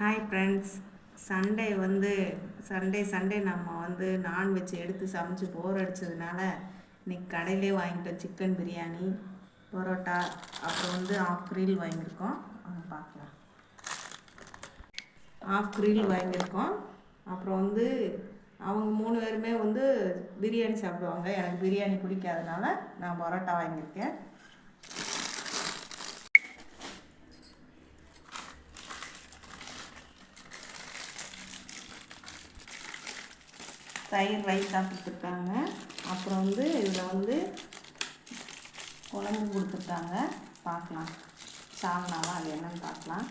Hi friends Sunday வந்து Sunday Sunday நம்ம வந்து நான்வெஜ் எடுத்து சமைச்சு போர் அடித்ததுனால இன்னைக்கு கடையிலே வாங்கிட்டோம் சிக்கன் பிரியாணி பரோட்டா அப்புறம் வந்து ஆஃப் கிரில் வாங்கியிருக்கோம். பார்க்கலாம் ஆஃப் கிரில் வாங்கியிருக்கோம். அப்புறம் வந்து அவங்க மூணு பேருமே வந்து பிரியாணி சாப்பிடுவாங்க. எனக்கு பிரியாணி பிடிக்காதனால நான் பரோட்டா வாங்கியிருக்கேன். தயிர் ரைத்தா கொடுத்துருக்காங்க. அப்புறம் வந்து இதில் வந்து குழம்பு கொடுத்துருக்காங்க. பார்க்கலாம். சால்னாவா அது என்னன்னு பார்க்கலாம்.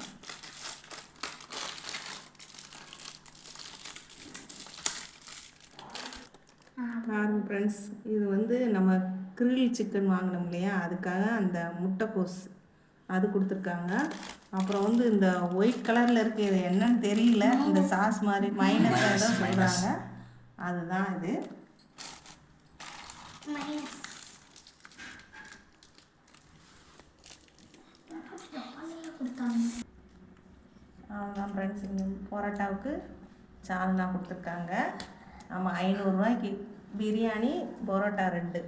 பாருங்க ஃப்ரெண்ட்ஸ் இது வந்து நம்ம கிரில் சிக்கன் வாங்கினோம் இல்லையா? அதுக்காக அந்த முட்டைக்கோஸ் அது கொடுத்துருக்காங்க. அப்புறம் வந்து இந்த ஒயிட் கலரில் இருக்கிறது என்னன்னு தெரியல. இந்த சாஸ் மாதிரி மைனஸ் தான் சொல்கிறாங்க அதுதான் இது. அவ்வளோதான் ஃப்ரெண்ட்ஸ் இங்கே பரோட்டாவுக்கு சால்னா கொடுத்துருக்காங்க. ஆமாம் ஐநூறுரூவாய்க்கு பிரியாணி பரோட்டா ரெண்டு.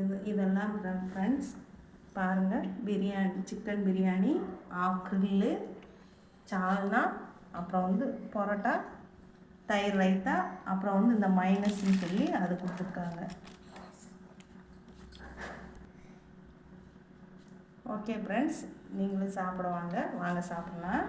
இது இதெல்லாம் ஃப்ரெண்ட்ஸ் பாருங்கள் biryani chicken biryani half grill சால்னா அப்புறம் வந்து பரோட்டா தயிர் ரைத்தா அப்புறம் வந்து இந்த மைனஸ்ன்னு சொல்லி அது கொடுத்துருக்காங்க. ஓகே ஃப்ரெண்ட்ஸ் நீங்களும் சாப்பிடுவாங்க வாங்க சாப்பிட்லாம்.